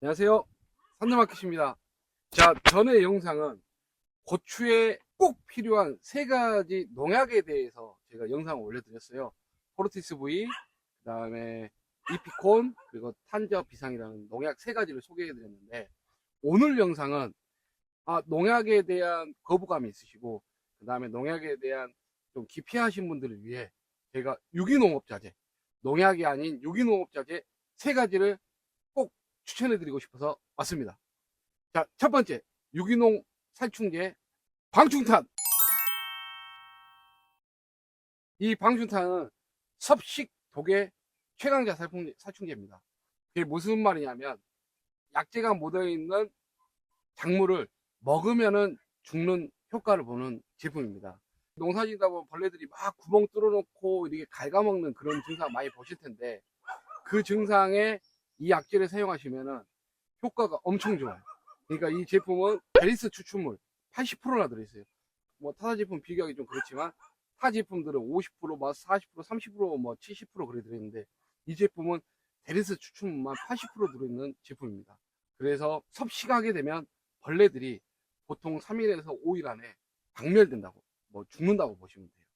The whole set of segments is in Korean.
안녕하세요. 산나마켓입니다. 자, 전의 영상은 고추에 꼭 필요한 세 가지 농약에 대해서 제가 영상을 올려드렸어요. 포르티스 V, 그 다음에 이피콘, 그리고 탄저 비상이라는 농약 세 가지를 소개해드렸는데, 오늘 영상은 아, 농약에 대한 거부감이 있으시고, 그 다음에 농약에 대한 좀 기피하신 분들을 위해 제가 유기농업자재, 농약이 아닌 유기농업자재 세 가지를 꼭 추천해드리고 싶어서 왔습니다. 자, 첫 번째, 유기농 살충제 방충탄. 이 방충탄은 섭식 독의 최강자 살충제, 살충제입니다. 그게 무슨 말이냐면, 약재가 묻어있는 작물을 먹으면은 죽는 효과를 보는 제품입니다. 농사 짓다 보면 벌레들이 막 구멍 뚫어놓고 이렇게 갉아먹는 그런 증상 많이 보실 텐데, 그 증상에 이 약재를 사용하시면은 효과가 엄청 좋아요. 그러니까 이 제품은 베리스 추출물 80%나 들어있어요. 뭐 타사 제품 비교하기 좀 그렇지만 타 제품들은 50%, 뭐 40%, 30%, 뭐 70% 그래 들어있는데 이 제품은 베리스 추출물만 80% 들어있는 제품입니다. 그래서 섭식하게 되면 벌레들이 보통 3일에서 5일 안에 박멸된다고, 뭐 죽는다고 보시면 돼요.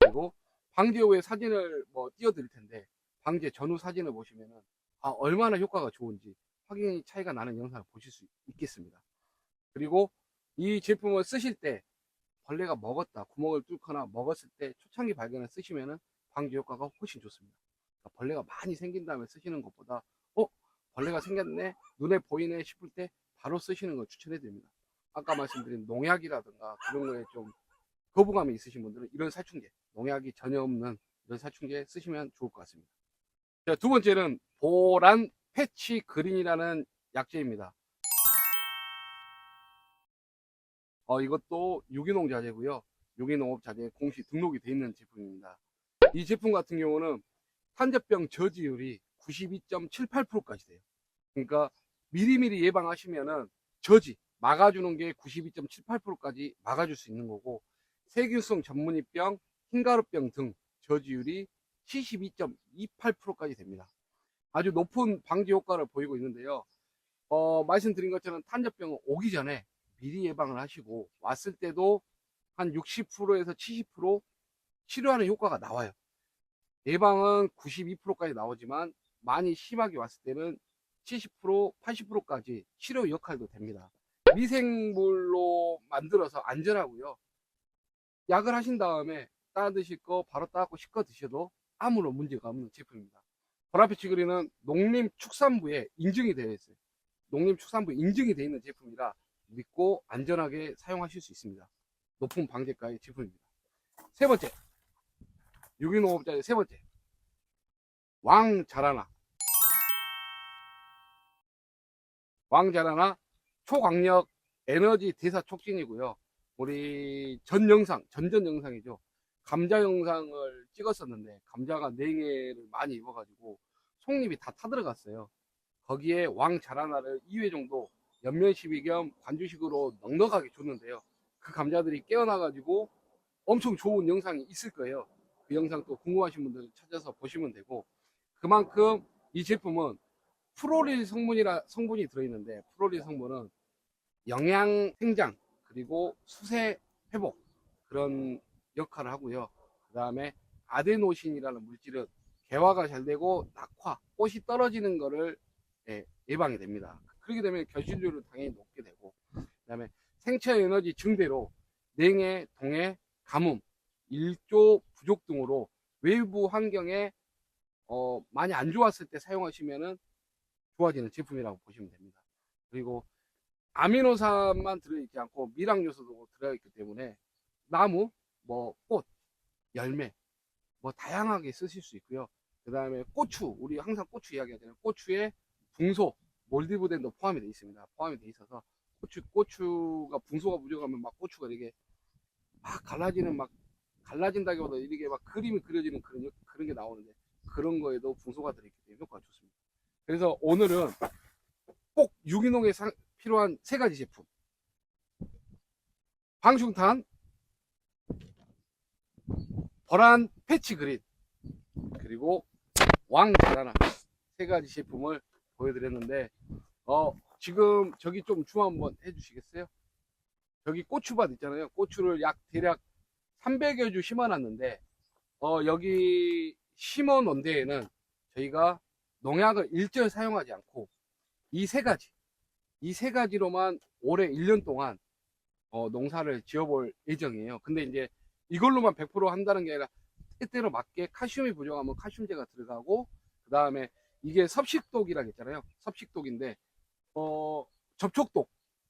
그리고 방제 후에 사진을 뭐 띄워드릴 텐데 방제 전후 사진을 보시면은 아, 얼마나 효과가 좋은지 확연히 차이가 나는 영상을 보실 수 있겠습니다. 그리고 이 제품을 쓰실 때 벌레가 먹었다, 구멍을 뚫거나 먹었을 때 초창기 발견을 쓰시면은 방제 효과가 훨씬 좋습니다. 그러니까 벌레가 많이 생긴 다음에 쓰시는 것보다 어? 벌레가 생겼네? 눈에 보이네? 싶을 때 바로 쓰시는 걸 추천해 드립니다. 아까 말씀드린 농약이라든가 그런 거에 좀 거부감이 있으신 분들은 이런 살충제, 농약이 전혀 없는 이런 살충제 쓰시면 좋을 것 같습니다. 자, 두 번째는 보란 패치 그린이라는 약재입니다. 어, 이것도 유기농 자재고요. 유기농업 자재 공시 등록이 되어 있는 제품입니다. 이 제품 같은 경우는 탄저병 저지율이 92.78%까지 돼요. 그러니까 미리미리 예방하시면은 저지 막아주는 게 92.78%까지 막아줄 수 있는 거고 세균성 전문이병, 흰가루병 등 저지율이 72.28%까지 됩니다. 아주 높은 방지 효과를 보이고 있는데요. 어, 말씀드린 것처럼 탄저병은 오기 전에 미리 예방을 하시고 왔을 때도 한 60%에서 70% 치료하는 효과가 나와요. 예방은 92%까지 나오지만 많이 심하게 왔을 때는 70%, 80%까지 치료 역할도 됩니다. 미생물로 만들어서 안전하고요. 약을 하신 다음에 따 드실 거 바로 따갖고 씻어 드셔도 아무런 문제가 없는 제품입니다. 보라피치그린은 농림축산부에 인증이 되어 있어요. 농림축산부에 인증이 되어 있는 제품이라 믿고 안전하게 사용하실 수 있습니다. 높은 방제가의 제품입니다. 세 번째, 유기농업자의 세 번째, 왕 자라나. 왕 자라나 초강력 에너지 대사 촉진이고요. 우리 전 영상, 전전 영상이죠. 감자 영상을 찍었었는데 감자가 냉해를 많이 입어가지고 속잎이 다 타들어갔어요. 거기에 왕 자라나를 2회 정도 연면시비 겸 관주식으로 넉넉하게 줬는데요. 그 감자들이 깨어나가지고 엄청 좋은 영상이 있을 거예요. 그 영상 또 궁금하신 분들 찾아서 보시면 되고 그만큼 이 제품은 프로릴 성분이라 성분이 들어있는데 프로릴 성분은 영양 생장 그리고 수세 회복 그런 역할을 하고요. 그 다음에 아데노신이라는 물질은 개화가 잘 되고 낙화, 꽃이 떨어지는 거를 예, 예방이 됩니다. 그렇게 되면 결실률은 당연히 높게 되고 그 다음에 생체 에너지 증대로 냉해, 동해, 가뭄, 일조 부족 등으로 외부 환경에 어, 많이 안 좋았을 때 사용하시면은 좋아지는 제품이라고 보시면 됩니다. 그리고 아미노산만 들어있지 않고 미량 요소도 들어있기 때문에 나무, 뭐 꽃, 열매, 뭐 다양하게 쓰실 수 있고요. 그 다음에 고추, 우리 항상 고추 이야기하잖아요. 고추에 붕소, 몰디브덴도 포함이 되어 있습니다. 포함이 되어 있어서 고추, 고추가 붕소가 부족하면 막 고추가 되게 막 갈라지는 막 갈라진다기보다 이렇게 막 그림이 그려지는 그런 그런 게 나오는데 그런 거에도 붕소가 들어있기 때문에 효과가 좋습니다. 그래서 오늘은 꼭 유기농에 상- 필요한 세 가지 제품. 방충탄, 버란 패치 그린, 그리고 왕자라나 세 가지 제품을 보여드렸는데 어, 지금 저기 좀 줌 한번 해주시겠어요? 저기 고추밭 있잖아요. 고추를 약 대략 300여 주 심어놨는데, 어, 여기 심어 놓은 데에는 저희가 농약을 일절 사용하지 않고 이 세 가지, 이 세 가지로만 올해 1년 동안 어, 농사를 지어볼 예정이에요. 근데 이제 이걸로만 100% 한다는 게 아니라 때때로 맞게 칼슘이 부족하면 칼슘제가 들어가고 그 다음에 이게 섭식독이라고 했잖아요. 섭식독인데 어, 접촉독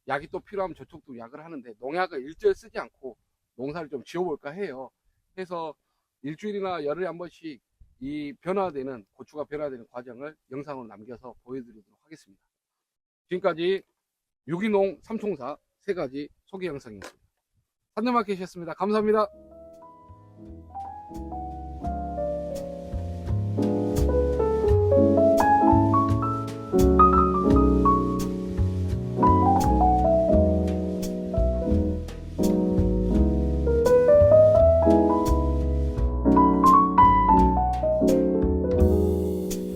약이 또 필요하면 접촉독 약을 하는데 농약을 일절 쓰지 않고 농사를 좀 지어볼까 해요. 해서 일주일이나 열흘에 한 번씩 이 변화되는 고추가 변화되는 과정을 영상으로 남겨서 보여드리도록 하겠습니다. 지금까지 유기농 삼총사 세 가지 소개 영상이었습니다. 산전마켓이었습니다. 감사합니다.